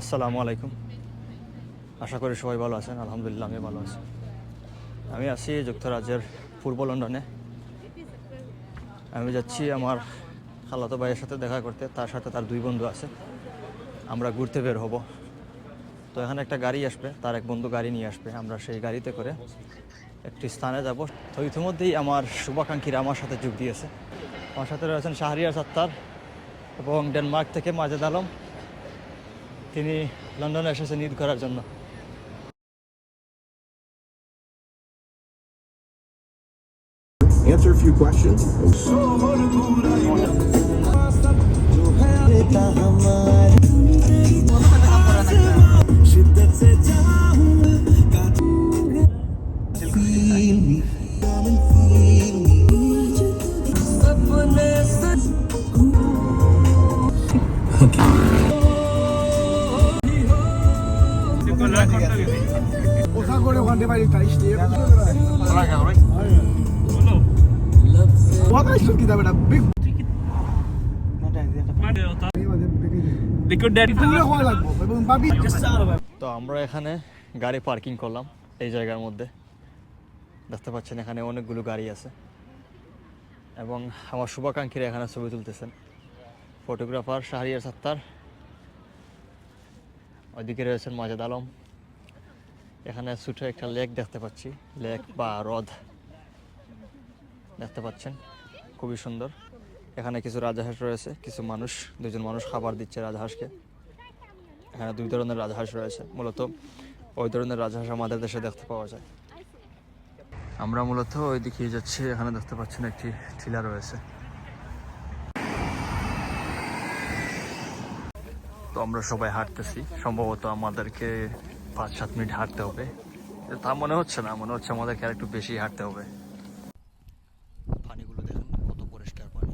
আসসালামু আলাইকুম। আশা করি সবাই ভালো আছেন, আলহামদুলিল্লাহ আমি ভালো আছি। আমি আছি যুক্তরাজ্যের পূর্ব লন্ডনে। আমি যাচ্ছি আমার খালাতো ভাইয়ের সাথে দেখা করতে, তার সাথে তার দুই বন্ধু আছে। আমরা ঘুরতে বের হব। তো এখানে একটা গাড়ি আসবে, তার এক বন্ধু গাড়ি নিয়ে আসবে। আমরা সেই গাড়িতে করে একটি স্থানে যাব। তো ইতিমধ্যেই আমার শুভাকাঙ্ক্ষীরা আমার সাথে যোগ দিয়েছে। আমার সাথে রয়েছেন শাহরিয়ার সত্তার এবং ডেনমার্ক থেকে মাজেদ আলম। তিনি লন্ডনে এসেছেন ঈদ করার জন্য answer a few questions. ওঠা তো আমরা এখানে গাড়ি পার্কিং করলাম এই জায়গার মধ্যে। দেখতে পাচ্ছেন এখানে অনেকগুলো গাড়ি আছে। এবং আমার শুভাকাঙ্ক্ষীরা এখানে ছবি তুলতেছেন। ফটোগ্রাফার শাহরিয়ার সাত্তার। ওইদিকে রয়েছেন মাজেদ আলম। এখানে ছোটো একটা লেক দেখতে পাচ্ছি লেক বা হ্রদ। দেখতে পাচ্ছেন খুবই সুন্দর। এখানে কিছু রাজহাঁস রয়েছে, কিছু মানুষ, দুজন মানুষ খাবার দিচ্ছে রাজহাঁসকে। এখানে দুই ধরনের রাজহাঁস রয়েছে, মূলত ওই ধরনের রাজহাঁস আমাদের দেশে দেখতে পাওয়া যায়। আমরা মূলত ওই দিকে যাচ্ছি, এখানে দেখতে পাচ্ছেন একটি টিলা রয়েছে। তো আমরা সবাই হাঁটতেছি, সম্ভবত আমাদেরকে পাঁচ সাত মিনিট হাঁটতে হবে। তা মনে হচ্ছে না, মনে হচ্ছে আমাদেরকে আর একটু বেশি হাঁটতে হবে পানিগুলো দেখেন কত পরিষ্কার পানি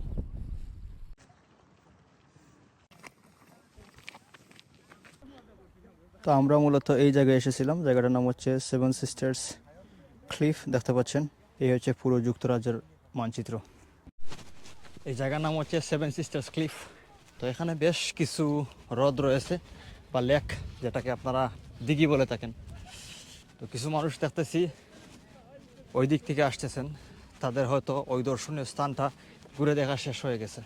তো আমরা মূলত এই জায়গায় এসেছিলাম। জায়গাটার নাম হচ্ছে সেভেন সিস্টার্স ক্লিফ দেখতে পাচ্ছেন? এই হচ্ছে পুরো যুক্তরাজ্যের মানচিত্র। এই জায়গার নাম হচ্ছে সেভেন সিস্টার্স ক্লিফ তো এখানে বেশ কিছু হ্রদ রয়েছে বা লেক, যেটাকে আপনারা দিঘি বলে থাকেন। তো কিছু মানুষ দেখতেছি ওই দিক থেকে আসতেছেন। তাদের হয়তো ওই দর্শনীয় স্থানটা ঘুরে দেখা শেষ হয়ে গেছে।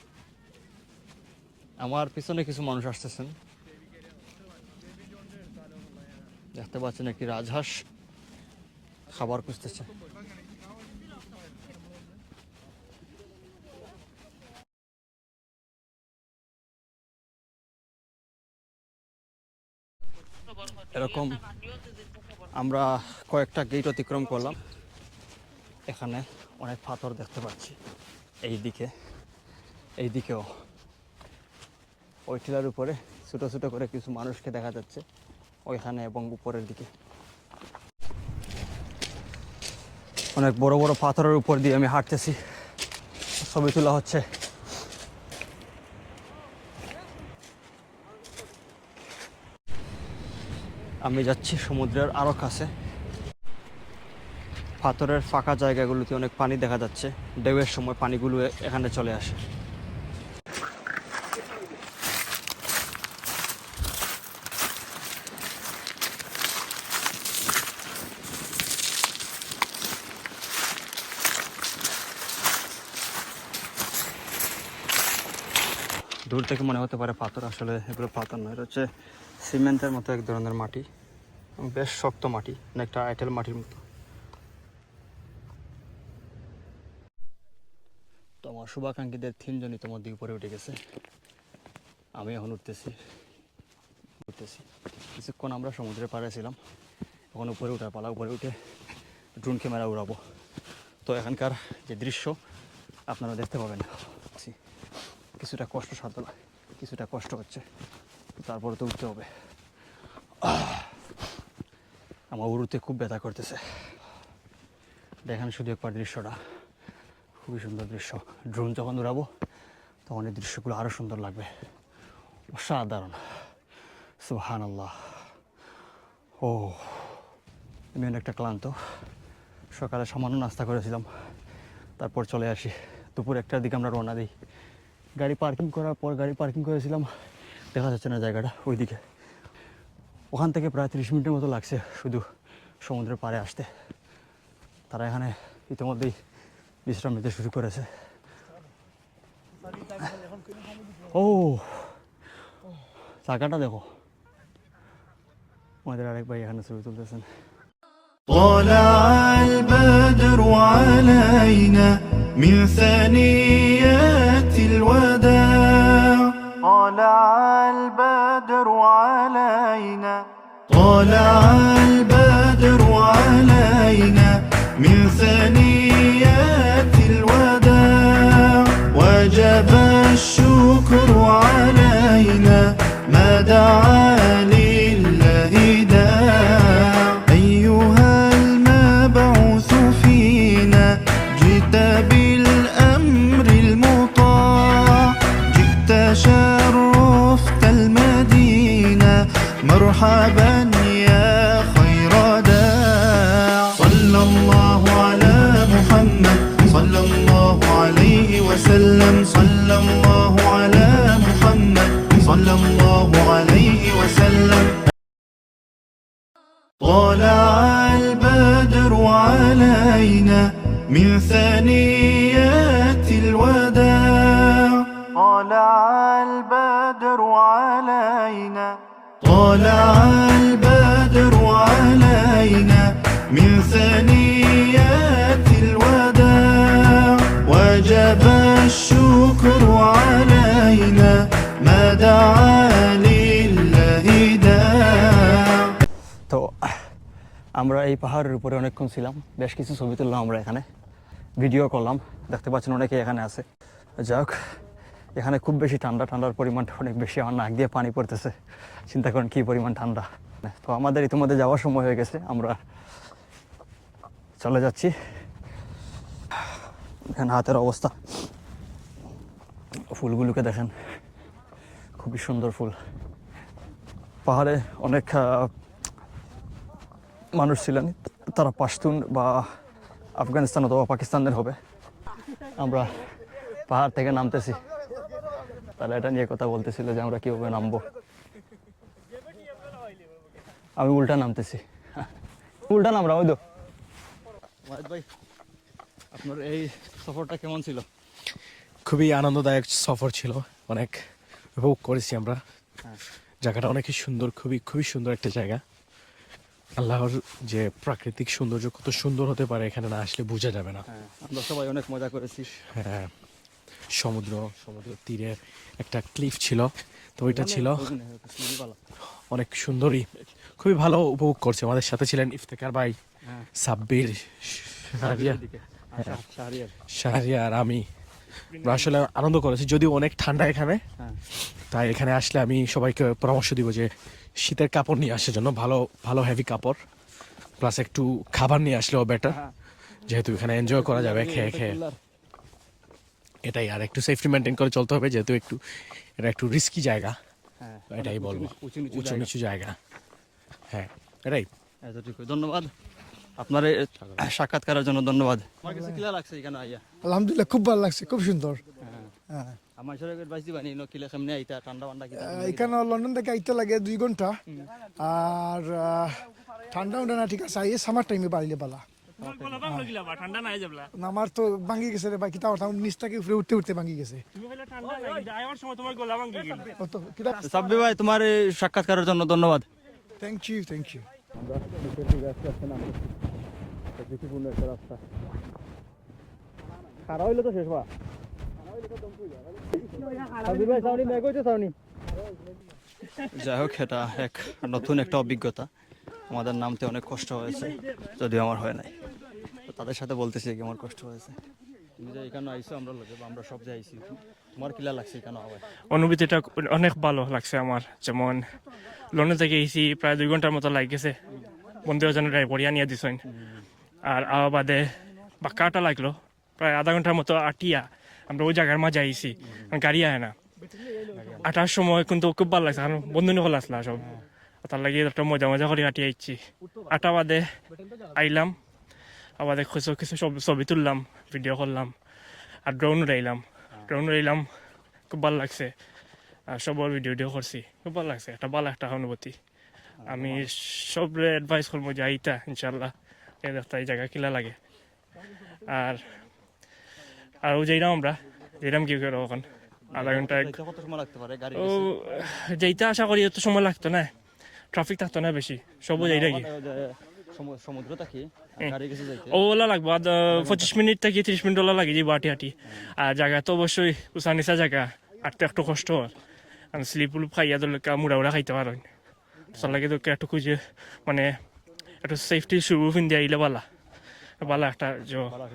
আমার পিছনে কিছু মানুষ আসতেছেন। দেখতে পাচ্ছেন একটি রাজহাঁস খাবার খুঁজতেছে। এরকম আমরা কয়েকটা গেট অতিক্রম করলাম। এখানে অনেক পাথর দেখতে পাচ্ছি। এই দিকে এই দিকেও ওই টিলার উপরে ছোটো ছোটো করে কিছু মানুষকে দেখা যাচ্ছে। ওইখানে এবং উপরের দিকে। অনেক বড় বড় পাথরের উপর দিয়ে আমি হাঁটতেছি। ছবি তোলা হচ্ছে। আমি যাচ্ছি সমুদ্রের আরও কাছে। পাথরের ফাঁকা জায়গাগুলোতে অনেক পানি দেখা যাচ্ছে। ঢেউয়ের সময় পানিগুলো এখানে চলে আসে। দূর থেকে মনে হতে পারে পাথর, আসলে এগুলো পাথর নয় এটা হচ্ছে সিমেন্টের মতো এক ধরনের মাটি বেশ শক্ত মাটি অনেকটা আইটেল মাটির মতো। তো আমার শুভাকাঙ্ক্ষীদের তিনজনই তোমার দিকে উপরে উঠে গেছে। আমি এখন উঠতেছি উঠতেছি। কিছুক্ষণ আমরা সমুদ্রের পাড়ে ছিলাম, এখন উপরে উঠার পালা, উপরে উঠে ড্রোন ক্যামেরা উড়াবো। তো এখানকার যে দৃশ্য আপনারা দেখতে পাবেন। কিছুটা কষ্ট সাধ্য না কিছুটা কষ্ট হচ্ছে, তারপরে তো উঠতে হবে। আমার উড়ুতে খুব ব্যথা করতেছে। দেখেন শুধু একবার দৃশ্যটা। খুবই সুন্দর দৃশ্য। ড্রোন যখন উড়াবো, তখন এই দৃশ্যগুলো আরও সুন্দর লাগবে। অসাধারণ। সুহান আল্লাহ ও, আমি অনেকটা ক্লান্ত। সকালে সামান্য নাস্তা করেছিলাম। তারপর চলে আসি। দুপুর একটার দিকে আমরা রওনা দিই। গাড়ি পার্কিং করার পর গাড়ি পার্কিং করেছিলাম দেখা যাচ্ছে না জায়গাটা ওইদিকে ওখান থেকে প্রায় তিরিশ মিনিটের মতো লাগছে শুধু সমুদ্রের পাড়ে আসতে তারা এখানে ইতিমধ্যেই বিশ্রাম নিতে শুরু করেছে ও জায়গাটা দেখো আমাদের আরেক ভাই এখানে ছবি তুলতেছেন طلع البدر علينا من ثنيات الوداع. طلع البدر علينا. طلع البدر علينا من ثنيات الوداع. وجب الشكر طلع البدر علينا من ثنيات الوداع. طلع البدر علينا. طلع البدر علينا من ثنيات الوداع. وجب الشكر علينا আমরা এই পাহাড়ের উপরে অনেকক্ষণ ছিলাম। বেশ কিছু ছবি তুললাম আমরা এখানে। ভিডিও করলাম। দেখতে পাচ্ছেন অনেকে এখানে আছে। যাই হোক এখানে খুব বেশি ঠান্ডা। ঠান্ডার পরিমাণটা অনেক বেশি। আমার নাক দিয়ে পানি পড়তেছে। চিন্তা করেন কী পরিমাণ ঠান্ডা। তো আমাদের ইতিমধ্যে যাওয়ার সময় হয়ে গেছে। আমরা চলে যাচ্ছি। এখানে হাতের অবস্থা। ফুলগুলোকে দেখেন। খুবই সুন্দর ফুল। পাহাড়ে অনেক মানুষ ছিলেন তারা পাশতুন বা আফগানিস্তান অথবা পাকিস্তানের হবে। আমরা পাহাড় থেকে নামতেছি। তারা এটা নিয়ে কথা বলতেছিল যে আমরা কীভাবে নামবো। আমি উল্টা নামতেছি। উল্টা নামরা ওই তো ভাই আপনার এই সফরটা কেমন ছিল? খুবই আনন্দদায়ক সফর ছিল। অনেক উপভোগ করেছি আমরা। হ্যাঁ। জায়গাটা অনেকই সুন্দর খুবই খুবই সুন্দর একটা জায়গা। আল্লাহর যে প্রাকৃতিক সৌন্দর্য কত সুন্দর হতে পারে এখানে না আসলে বোঝা যাবে না। হ্যাঁ আমরা সবাই অনেক মজা করেছি। হ্যাঁ সমুদ্র সমুদ্র তীরে একটা ক্লিফ ছিল তো ওইটা ছিল। অনেক সুন্দরই খুবই ভালো উপভোগ করছে। আমাদের সাথে ছিলেন ইফতেকার ভাই হ্যাঁ। সাব্বির শাহরিয়ার আমি। আসলে আনন্দ করেছি যদিও অনেক ঠান্ডা এখানে। হ্যাঁ। তাই এখানে আসলে আমি সবাইকে পরামর্শ দিব যে শীতের কাপড় নিয়ে আসার জন্য ভালো ভালো হেভি কাপড় প্লাস একটু খাবার নিয়ে আসলেও বেটার হ্যাঁ। যেহেতু এখানে এনজয় করা যাবে খেয়ে খেয়ে। এটাই আর একটু সেফটি মেনটেন করে চলতে হবে যেহেতু একটু এটা একটু রিস্কি জায়গা। হ্যাঁ। এটাই বলব। উঁচু নিচু জায়গা। হ্যাঁ এটাই। ধন্যবাদ। আপনার সাক্ষাৎকারের জন্য ধন্যবাদ। আমার কাছে কিলা লাগছে এখানে আইয়া। আলহামদুলিল্লাহ খুব ভালো লাগছে খুব সুন্দর। হ্যাঁ। আমার সরকার বাইসি বানি নো কিলা কেমনে আইতা ঠান্ডা ঠান্ডা এখানে লন্ডন থেকে আইতে লাগে দুই ঘণ্টা। আর ঠান্ডা উন্ডা না ঠিক আছে আইয়ে সামার টাইমে বাড়িলে বলা আমার তো ভাঙ্গি গেছে রে বা কিতা কথা নিচ থেকে উপরে উঠতে উঠতে ভাঙ্গি গেছে। সাব্বি ভাই তোমার সাক্ষাৎকারের জন্য ধন্যবাদ। থ্যাংক ইউ থ্যাংক ইউ খারাপ হইল তো শেষ বা? যাই হোক এটা এক নতুন একটা অভিজ্ঞতা। আমাদের নামতে অনেক কষ্ট হয়েছে যদিও আমার হয় নাই। তো তাদের সাথে বলতেছি কি আমার কষ্ট হয়েছে। তুমি যে এখানে আইসো আমরা লোকে আমরা সব যে আইসি তোমার কিলা লাগছে এখানে আবার? অনুভূতিটা অনেক ভালো লাগছে আমার যেমন লন্ডন থেকে এসি প্রায় দুই ঘণ্টার মতো লাগেছে। বন্ধু এজনের ড্রাইভার নিয়ে দিছেন। আর আওয়া বাদে বাক্কাটা লাগল। প্রায় আধা ঘণ্টার মতো আটিয়া আমরা ওই জায়গার মাঝে আইসি গাড়ি আয় না। আটার সময় কিন্তু খুব ভালো লাগছে, কারণ বন্ধু নিকল আসলা সব। তার লাগে একটা মজা মজা করে আটি আইছি। আটা বাদে আইলাম আবার কিছু কিছু ছবি তুললাম ভিডিও করলাম, আর ড্রোন উড়াইলাম। ড্রোন উড়াইলাম, খুব ভালো লাগছে। আর সবার ভিডিও ভিডিও করছি, খুব ভালো লাগছে, একটা ভালো একটা অনুভূতি। আমি সবরে অ্যাডভাইস করব যে আইতা ইনশাল্লাহ এই দেখতে এই জায়গা কিলা লাগে। আর আর ও যাইরাম আমরা যাইরাম কি করো ওখান আধা ঘণ্টা কত সময় লাগতে পারে? গাড়ি ও যাইতে আশা করি এত সময় লাগতো না। ট্রাফিক থাকতো না বেশি সবও যাই সমুদ্র থাকি ও ওলা লাগবো পঁচিশ মিনিট থেকে ত্রিশ মিনিট ওলা লাগে যাব হাঁটি হাঁটি আর জায়গা তো অবশ্যই উঁচা নিচা জায়গা হাঁটতে একটু কষ্ট হয় আর। স্লিপ উলুপ খাইয়া তো মুড়া উড়া খাইতে পারেন তার লাগে তো একটু খুঁজে মানে একটু সেফটি শু ফিন দিয়ে আইলে বালা। বালা একটা জো।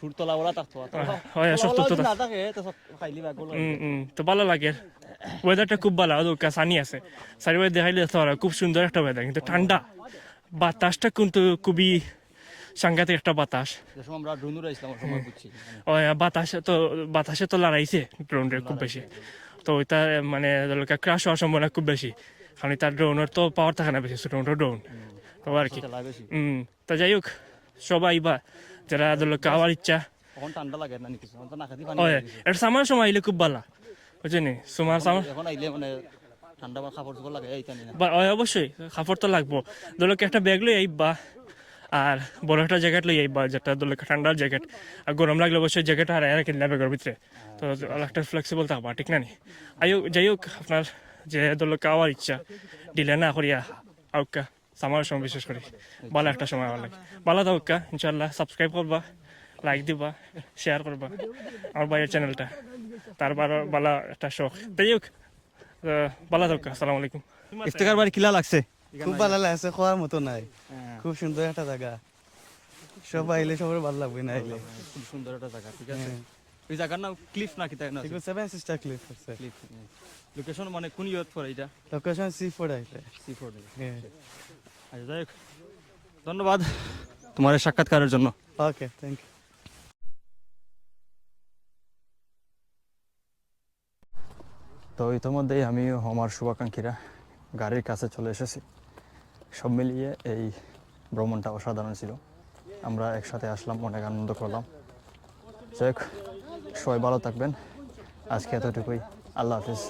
সুর তোলা ওরা থাকতো হয়, সুর তো- তো- ভালো লাগে। ওয়েদারটা খুব ভালো আর সানি আছে। চারিবারে দেখাইলে দেখতে পারো খুব সুন্দর একটা ওয়েদার কিন্তু ঠান্ডা। বাতাসটা কিন্তু খুবই সাংঘাতিক একটা বাতাস। যে সময় আমরা ড্রোন উড়াইছিলাম ওই সময় বুঝছি। ও বাতাসে তো বাতাসে তো লড়াইছে ড্রোনটা খুব বেশি। তো ওইটা মানে ক্রাশ হওয়ার সম্ভাবনা খুব বেশি। কারণ তার ড্রোনের তো পাওয়ার থাকে না বেশি ছোটো ড্রোন তো আর কি উম, তা যাই হোক সবাই বা যারা ধরো খাওয়ার ইচ্ছা। ঠান্ডা লাগে না। এটা সামার সময় আইলে খুব ভালো বুঝছেন? সুমার সামার এখন আইলে মানে ঠান্ডা বা খাবার লাগে বা অবশ্যই কাপড় তো লাগবো। দোলকে একটা ব্যাগ লই আইবা আর বড় একটা জ্যাকেট লই আইবা যেটা দোলকে ঠান্ডার জ্যাকেট আর গরম লাগলে অবশ্যই জ্যাকেট আর এর কিনলে ব্যাগের ভিতরে। তো একটা ফ্লেক্সিবল থাকবা ঠিক না নি? আই যাই হোক আপনার যে দোলকে আওয়ার ইচ্ছা দিলে না করিয়া আউকা। সামার সময় বিশেষ করে। ভালো একটা সময় আমার লাগে। ভালো থাকুকা ইনশাল্লাহ সাবস্ক্রাইব করবা লাইক দিবা শেয়ার করবা আমার ভাইয়ের চ্যানেলটা তারপর ভালো একটা শখ। যাই হোক ভালো থাকুকা আসসালামু আলাইকুম। ইফতেকার বাড়ি কিলা লাগছে? খুব ভালো লাগছে খোয়ার মতো নাই। খুব সুন্দর একটা জায়গা। সব আইলে সবার ভালো লাগবে না আইলে খুব সুন্দর একটা জায়গা ঠিক আছে? ওই জায়গার নাম ক্লিফ না কি তাই না সেভেন সিস্টার ক্লিপ আছে। ক্লিফ লোকেশন মানে কোন ইয়ত পড়ে এটা? লোকেশন সি ফোর আইলে সি ফোর হ্যাঁ। আচ্ছা যাই হোক। ধন্যবাদ তোমার এই সাক্ষাৎকারের জন্য। ওকে থ্যাংক ইউ তো ইতিমধ্যেই আমি আমার শুভাকাঙ্ক্ষীরা গাড়ির কাছে চলে এসেছি। সব মিলিয়ে এই ভ্রমণটা অসাধারণ ছিল। আমরা একসাথে আসলাম অনেক আনন্দ করলাম। যাই হোক সবাই ভালো থাকবেন। আজকে এতটুকুই। আল্লাহ হাফিজ।